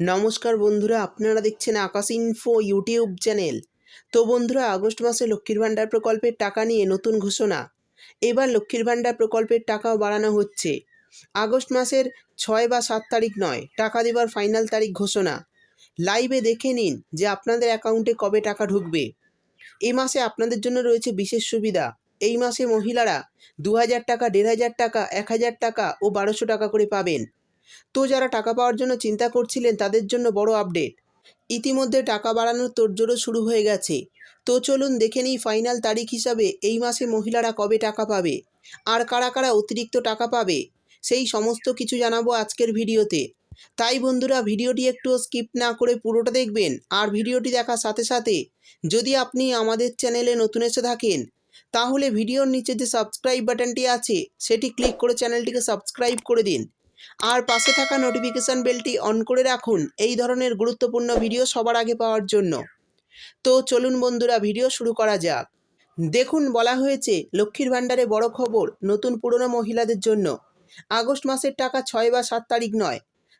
নমস্কার বন্ধুরা, আপনারা দেখছেন আকাশ ইনফো ইউটিউব চ্যানেল তো বন্ধুরা, আগস্ট মাসে লক্ষ্মীর ভাণ্ডার প্রকল্পের টাকা নিয়ে নতুন ঘোষণা। এবার লক্ষ্মীর ভাণ্ডার প্রকল্পের টাকাও বাড়ানো হচ্ছে। আগস্ট মাসের ছয় বা সাত তারিখ নয়, টাকা দেওয়ার ফাইনাল তারিখ ঘোষণা। লাইভে দেখে নিন যে আপনাদের অ্যাকাউন্টে কবে টাকা ঢুকবে। এই মাসে আপনাদের জন্য রয়েছে বিশেষ সুবিধা। এই মাসে মহিলারা দু হাজার টাকা দেড় হাজার টাকা, এক হাজার টাকা ও বারোশো টাকা করে পাবেন। তো যারা টাকা পাওয়ার জন্য চিন্তা করছিলেন তাদের জন্য বড় আপডেট। ইতিমধ্যে টাকা বাড়ানোর তোড়জোড়ও শুরু হয়ে গেছে। তো চলুন দেখে নিই ফাইনাল তারিখ হিসাবে এই মাসে মহিলারা কবে টাকা পাবে? আর কারা কারা অতিরিক্ত টাকা পাবে? সেই সমস্ত কিছু জানাব আজকের ভিডিওতে। তাই বন্ধুরা ভিডিওটি একটু স্কিপ না করে পুরোটা দেখবেন আর ভিডিওটি দেখার সাথে সাথে যদি আপনি আমাদের চ্যানেলে নতুন এসে থাকেন, তাহলে ভিডিওর নিচে যে সাবস্ক্রাইব বাটনটি আছে, সেটি ক্লিক করে চ্যানেলটিকে সাবস্ক্রাইব করে দিন। আর পাশে থাকা নোটিফিকেশান বেলটি অন করে রাখুন। এই ধরনের গুরুত্বপূর্ণ ভিডিও সবার আগে পাওয়ার জন্য। তো চলুন বন্ধুরা ভিডিও শুরু করা যাক। দেখুন, বলা হয়েছে, লক্ষ্মীর ভাণ্ডারে বড় খবর, নতুন পুরনো মহিলাদের জন্য। আগস্ট মাসের টাকা ছয় বা সাত তারিখ নয়।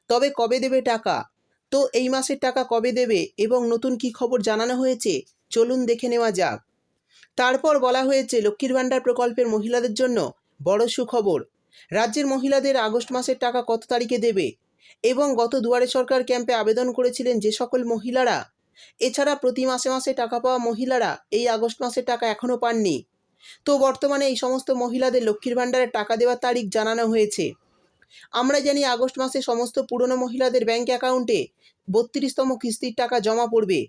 তবে কবে দেবে টাকা? তো এই মাসের টাকা কবে দেবে এবং নতুন কি খবর জানানো হয়েছে? চলুন দেখে নেওয়া যাক। তারপর বলা হয়েছে, লক্ষ্মীর ভাণ্ডার প্রকল্পের মহিলাদের জন্য বড় সুখবর। রাজ্যের মহিলাদের আগস্ট মাসের টাকা কত তারিখে দেবে? এবং গত দুয়ারে সরকার ক্যাম্পে আবেদন করেছিলেন যে সকল মহিলারা। এছাড়া প্রতি মাসে মাসে টাকা পাওয়া মহিলারা এই আগস্ট মাসের টাকা এখনও পাননি। তো বর্তমানে এই সমস্ত মহিলাদের লক্ষ্মীর ভাণ্ডারের টাকা দেওয়ার তারিখ জানানো হয়েছে। আমরা জানি আগস্ট মাসে সমস্ত পুরনো মহিলাদের ব্যাংক অ্যাকাউন্টে বত্রিশতম কিস্তির টাকা জমা পড়বে।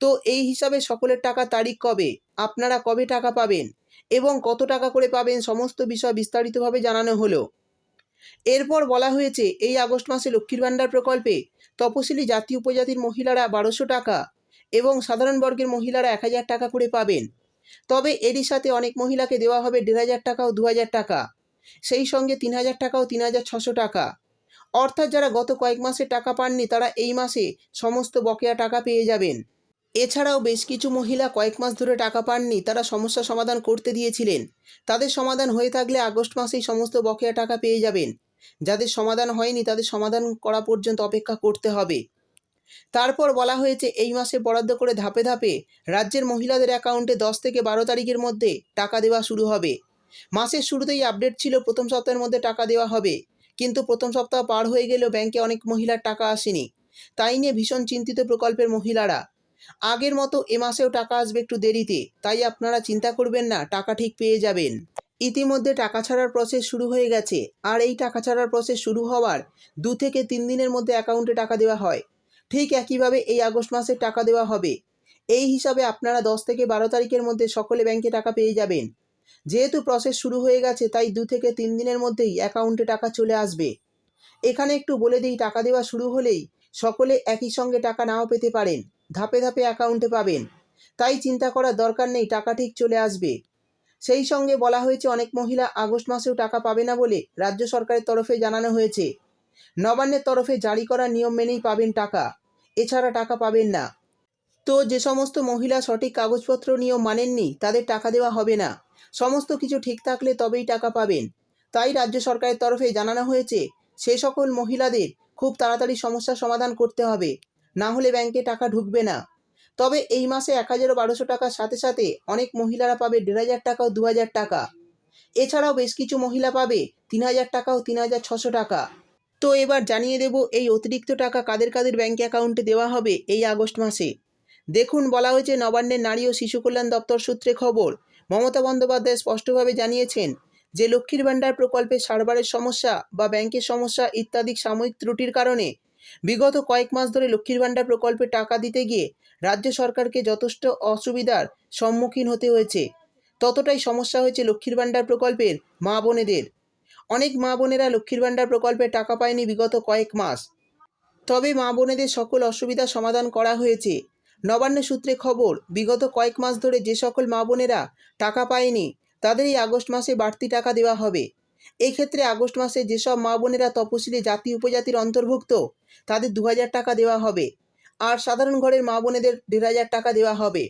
তো এই হিসাবে সকলের টাকা তারিখ কবে? আপনারা কবে টাকা পাবেন? এবং কত টাকা করে পাবেন সমস্ত বিষয় বিস্তারিতভাবে জানানো হলো। এরপর বলা হয়েছে, এই আগস্ট মাসে লক্ষ্মীর ভাণ্ডার প্রকল্পে তপশিলি জাতি উপজাতির মহিলারা বারোশো টাকা এবং সাধারণ বর্গের মহিলারা এক হাজার টাকা করে পাবেন। তবে এরই সাথে অনেক মহিলাকে দেওয়া হবে দেড় হাজার টাকা ও দু হাজার টাকা। সেই সঙ্গে তিন হাজার টাকা ও তিন হাজার ছশো টাকা। অর্থাৎ যারা গত কয়েক মাসে টাকা পাননি, তারা এই মাসে সমস্ত বকেয়া টাকা পেয়ে যাবেন। এছাড়াও বেশ কিছু মহিলা কয়েক মাস ধরে টাকা পাননি, তারা সমস্যা সমাধান করতে দিয়েছিলেন। তাদের সমাধান হয়ে থাকলে আগস্ট মাসেই সমস্ত বকেয়া টাকা পেয়ে যাবেন। যাদের সমাধান হয়নি, তাদের সমাধান করা পর্যন্ত অপেক্ষা করতে হবে। তারপর বলা হয়েছে, এই মাসে বরাদ্দ করে ধাপে ধাপে রাজ্যের মহিলাদের অ্যাকাউন্টে দশ থেকে বারো তারিখের মধ্যে টাকা দেওয়া শুরু হবে। মাসের শুরুতেই আপডেট ছিল, প্রথম সপ্তাহের মধ্যে টাকা দেওয়া হবে। কিন্তু প্রথম সপ্তাহ পার হয়ে গেলেও ব্যাংকে অনেক মহিলার টাকা আসেনি। তাই নিয়ে ভীষণ চিন্তিত প্রকল্পের মহিলারা। আগের মতো এ মাসেও টাকা আসবে একটু দেরিতে, তাই আপনারা চিন্তা করবেন না, টাকা ঠিক পেয়ে যাবেন। ইতিমধ্যে টাকা ছাড়ার প্রসেস শুরু হয়ে গেছে, আর এই টাকা ছাড়ার প্রসেস শুরু হওয়ার দু থেকে তিন দিনের মধ্যে অ্যাকাউন্টে টাকা দেওয়া হয়। ঠিক একইভাবে এই আগস্ট মাসে টাকা দেওয়া হবে। এই হিসাবে আপনারা দশ থেকে বারো তারিখের মধ্যে সকলে ব্যাংকে টাকা পেয়ে যাবেন। যেহেতু প্রসেস শুরু হয়ে গেছে, তাই দু থেকে তিন দিনের মধ্যেই অ্যাকাউন্টে টাকা চলে আসবে। এখানে একটু বলে দিই, টাকা দেওয়া শুরু হলেই সকলে একই সঙ্গে টাকা নাও পেতে পারেন। ধাপে ধাপে অ্যাকাউন্টে পাবেন। তাই চিন্তা করার দরকার নেই, টাকা ঠিক চলে আসবে। সেই সঙ্গে বলা হয়েছে, অনেক মহিলা আগস্ট মাসেও টাকা পাবে না বলে রাজ্য সরকারের তরফে জানানো হয়েছে। নবান্নের তরফে জারি করা নিয়ম মেনেই পাবেন টাকা। এছাড়া টাকা পাবেন না। তো যে সমস্ত মহিলা সঠিক কাগজপত্র নিয়ম মানেননি, তাদের টাকা দেওয়া হবে না। সমস্ত কিছু ঠিক থাকলে তবেই টাকা পাবেন। তাই রাজ্য সরকারের তরফে জানানো হয়েছে, সে সকল মহিলাদের খুব তাড়াতাড়ি সমস্যার সমাধান করতে হবে। না হলে ব্যাংকে টাকা ঢুকবে না। তবে এই মাসে এক হাজার বারোশো টাকার সাথে সাথে অনেক মহিলারা পাবে দেড় হাজার টাকা ও দু হাজার টাকা। এছাড়াও বেশ কিছু মহিলা পাবে তিন হাজার টাকা ও তিন হাজার ছশো টাকা। তো এবার জানিয়ে দেব এই অতিরিক্ত টাকা কাদের কাদের ব্যাংক অ্যাকাউন্টে দেওয়া হবে এই আগস্ট মাসে। দেখুন, বলা হয়েছে নবান্নের নারী ও শিশু কল্যাণ দপ্তর সূত্রে খবর। মমতা বন্দ্যোপাধ্যায় স্পষ্টভাবে জানিয়েছেন যে লক্ষ্মীর ভাণ্ডার প্রকল্পে সার্ভারের সমস্যা বা ব্যাংকের সমস্যা ইত্যাদি সাময়িক ত্রুটির কারণে বিগত কয়েক মাস ধরে লক্ষ্মীর ভাণ্ডার প্রকল্পে টাকা দিতে গিয়ে রাজ্য সরকারকে যথেষ্ট অসুবিধার সম্মুখীন হতে হয়েছে। ততটাই সমস্যা হয়েছে লক্ষ্মীর ভাণ্ডার প্রকল্পের মা বোনেদের। অনেক মা বোনেরা লক্ষ্মীর ভাণ্ডার প্রকল্পে টাকা পায়নি বিগত কয়েক মাস। তবে মা বোনেদের সকল অসুবিধা সমাধান করা হয়েছে। নবান্ন সূত্রে খবর, বিগত কয়েক মাস ধরে যে সকল মা বোনেরা টাকা পায়নি তাদের এই আগস্ট মাসে বাড়তি টাকা দেওয়া হবে। এক্ষেত্রে আগস্ট মাসে যেসব মা বোনেরা তপশিলি জাতি উপজাতির অন্তর্ভুক্ত, তাদের দু হাজার টাকা দেওয়া হবে। আর সাধারণ ঘরের মা বোনেদের দেড় হাজার টাকা দেওয়া হবে।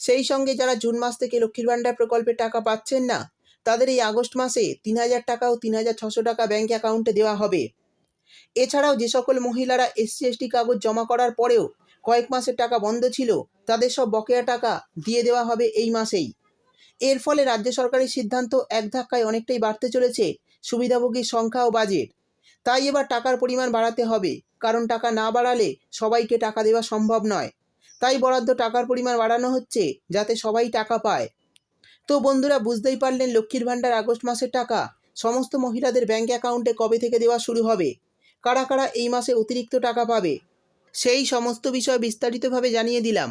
সেই সঙ্গে যারা জুন মাস থেকে লক্ষ্মীর ভাণ্ডার প্রকল্পে টাকা পাচ্ছেন না, তাদের এই আগস্ট মাসে তিন হাজার টাকা ও তিন হাজার ছশো টাকা ব্যাঙ্ক অ্যাকাউন্টে দেওয়া হবে। এছাড়াও যে সকল মহিলারা এসসি, এসটি কাগজ জমা করার পরেও কয়েক মাসের টাকা বন্ধ ছিল, তাদের সব বকেয়া টাকা দিয়ে দেওয়া হবে এই মাসেই। এর ফলে রাজ্য সরকারের সিদ্ধান্ত এক ধাক্কায় অনেকটাই বাড়তে চলেছে সুবিধাভোগীর সংখ্যা ও বাজেট। তাই এবার টাকার পরিমাণ বাড়াতে হবে, কারণ টাকা না বাড়ালে সবাইকে টাকা দেওয়া সম্ভব নয়। তাই বরাদ্দ টাকার পরিমাণ বাড়ানো হচ্ছে যাতে সবাই টাকা পায়। তো বন্ধুরা, বুঝতেই পারলেন লক্ষ্মীর ভাণ্ডার আগস্ট মাসের টাকা সমস্ত মহিলাদের ব্যাঙ্ক অ্যাকাউন্টে কবে থেকে দেওয়া শুরু হবে? কারা কারা এই মাসে অতিরিক্ত টাকা পাবে? সেই সমস্ত বিষয় বিস্তারিতভাবে জানিয়ে দিলাম।